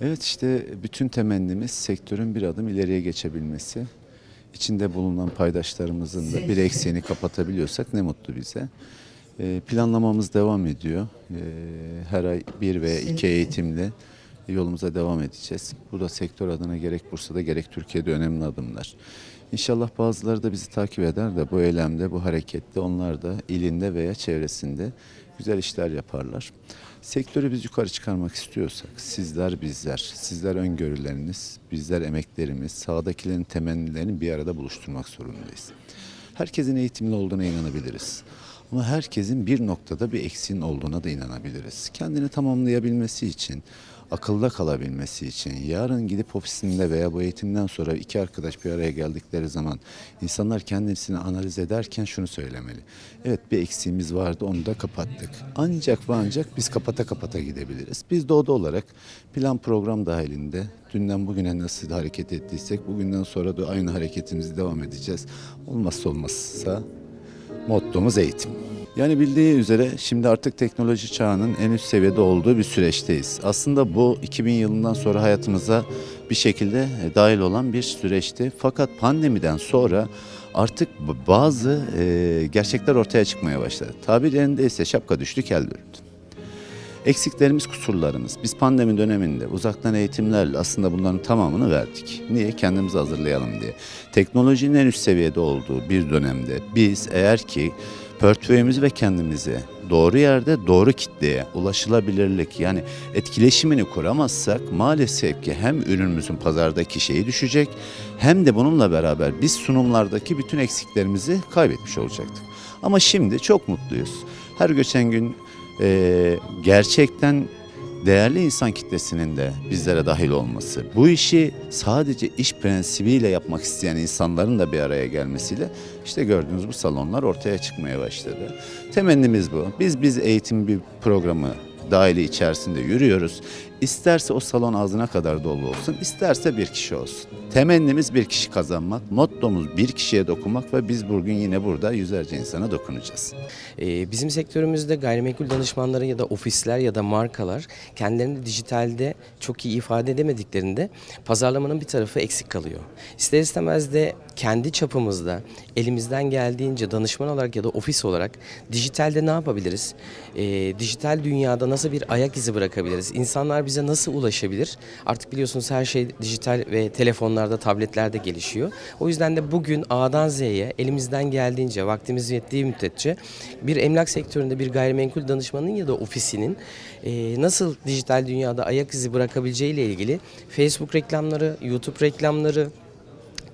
Evet işte bütün temennimiz sektörün bir adım ileriye geçebilmesi. İçinde bulunan paydaşlarımızın da bir eksiğini kapatabiliyorsak ne mutlu bize. Ee, Planlamamız devam ediyor. Ee, Her ay bir veya iki eğitimle yolumuza devam edeceğiz. Bu da sektör adına gerek Bursa'da gerek Türkiye'de önemli adımlar. İnşallah bazıları da bizi takip eder de bu eylemde, bu harekette onlar da ilinde veya çevresinde güzel işler yaparlar. Sektörü biz yukarı çıkarmak istiyorsak sizler bizler, sizler öngörüleriniz, bizler emeklerimiz, sahadakilerin temennilerini bir arada buluşturmak zorundayız. Herkesin eğitimli olduğuna inanabiliriz. Ama herkesin bir noktada bir eksiğin olduğuna da inanabiliriz. Kendini tamamlayabilmesi için, akılda kalabilmesi için, yarın gidip ofisinde veya bu eğitimden sonra iki arkadaş bir araya geldikleri zaman insanlar kendisini analiz ederken şunu söylemeli. Evet bir eksiğimiz vardı onu da kapattık. Ancak ve ancak biz kapata kapata gidebiliriz. Biz de oda olarak plan program dahilinde dünden bugüne nasıl hareket ettiysek bugünden sonra da aynı hareketimizi devam edeceğiz. Olmazsa olmazsa mottomuz eğitim. Yani bildiği üzere şimdi artık teknoloji çağının en üst seviyede olduğu bir süreçteyiz. Aslında bu 2000 yılından sonra hayatımıza bir şekilde e, dahil olan bir süreçti. Fakat pandemiden sonra artık bazı e, gerçekler ortaya çıkmaya başladı. Tabir yerinde ise şapka düştü kel büründü. Eksiklerimiz, kusurlarımız. Biz pandemi döneminde uzaktan eğitimlerle aslında bunların tamamını verdik. Niye? Kendimizi hazırlayalım diye. Teknolojinin en üst seviyede olduğu bir dönemde biz eğer ki portföyümüzü ve kendimizi doğru yerde doğru kitleye ulaşılabilirlik yani etkileşimini kuramazsak maalesef ki hem ürünümüzün pazardaki şeyi düşecek hem de bununla beraber biz sunumlardaki bütün eksiklerimizi kaybetmiş olacaktık. Ama şimdi çok mutluyuz. Her geçen gün e, gerçekten değerli insan kitlesinin de bizlere dahil olması, bu işi sadece iş prensibiyle yapmak isteyen insanların da bir araya gelmesiyle işte gördüğünüz bu salonlar ortaya çıkmaya başladı. Temennimiz bu. Biz biz eğitim bir programı dahili içerisinde yürüyoruz. İsterse o salon ağzına kadar dolu olsun, isterse bir kişi olsun. Temennimiz bir kişi kazanmak, mottomuz bir kişiye dokunmak ve biz bugün yine burada yüzlerce insana dokunacağız. Ee, Bizim sektörümüzde gayrimenkul danışmanları ya da ofisler ya da markalar kendilerini dijitalde çok iyi ifade edemediklerinde pazarlamanın bir tarafı eksik kalıyor. İster istemez de kendi çapımızda elimizden geldiğince danışman olarak ya da ofis olarak dijitalde ne yapabiliriz? Ee, dijital dünyada nasıl bir ayak izi bırakabiliriz? İnsanlar bize nasıl ulaşabilir? Artık biliyorsunuz her şey dijital ve telefonlarda, tabletlerde gelişiyor. O yüzden de bugün A'dan Z'ye elimizden geldiğince, vaktimiz yettiği müddetçe bir emlak sektöründe bir gayrimenkul danışmanının ya da ofisinin e, nasıl dijital dünyada ayak izi bırakabileceği ile ilgili Facebook reklamları, YouTube reklamları,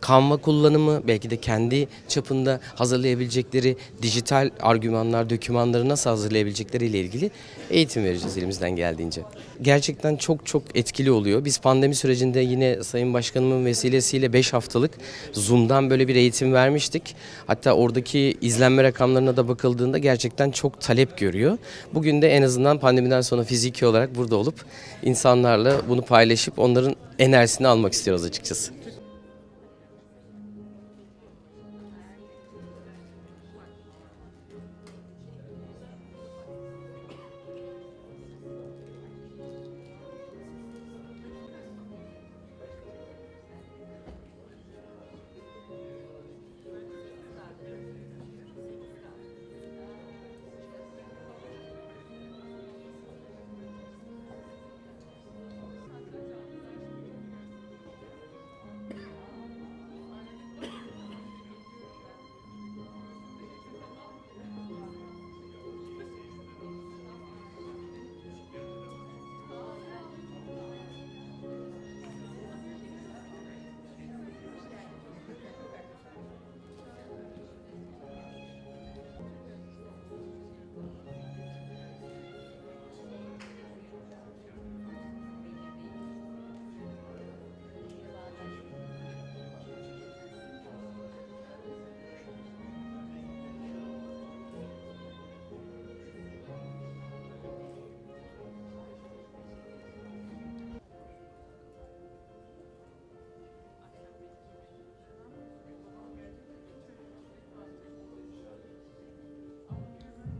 Canva kullanımı, belki de kendi çapında hazırlayabilecekleri dijital argümanlar, dokümanları nasıl hazırlayabilecekleri ile ilgili eğitim vereceğiz elimizden geldiğince. Gerçekten çok çok etkili oluyor. Biz pandemi sürecinde yine Sayın Başkanımın vesilesiyle 5 haftalık Zoom'dan böyle bir eğitim vermiştik. Hatta oradaki izlenme rakamlarına da bakıldığında gerçekten çok talep görüyor. Bugün de en azından pandemiden sonra fiziki olarak burada olup insanlarla bunu paylaşıp onların enerjisini almak istiyoruz açıkçası.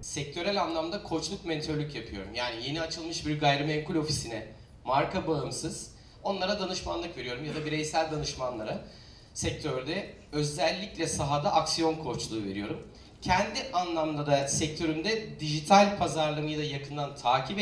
Sektörel anlamda koçluk mentörlük yapıyorum. Yani yeni açılmış bir gayrimenkul ofisine marka bağımsız onlara danışmanlık veriyorum ya da bireysel danışmanlara sektörde özellikle sahada aksiyon koçluğu veriyorum. Kendi anlamda da sektörümde dijital pazarlamayı da yakından takip